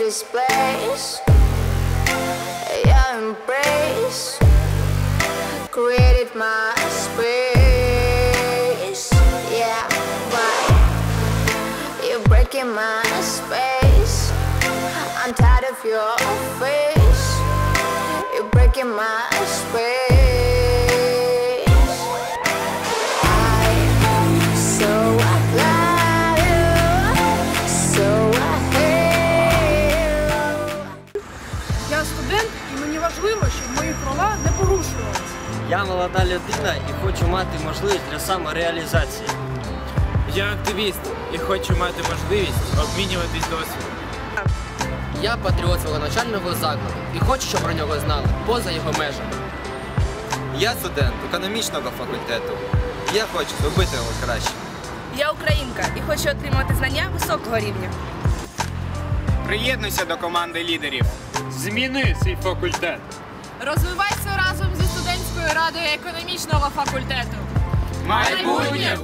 this place. Your embrace created my space. Yeah, but you're breaking my space. I'm tired of your face. You're breaking my space. Щоб мої права не порушувалися. Я молода людина і хочу мати можливість для самореалізації. Я активіст і хочу мати можливість обмінюватись досвідом. Я патріот свого навчального закладу і хочу, щоб про нього знали поза його межами. Я студент економічного факультету. Я хочу зробити його краще. Я українка і хочу отримати знання високого рівня. Приєднуйся до команди лідерів. Зміни свій факультет. Розвивайся разом зі студентською радою економічного факультету. Майбутнє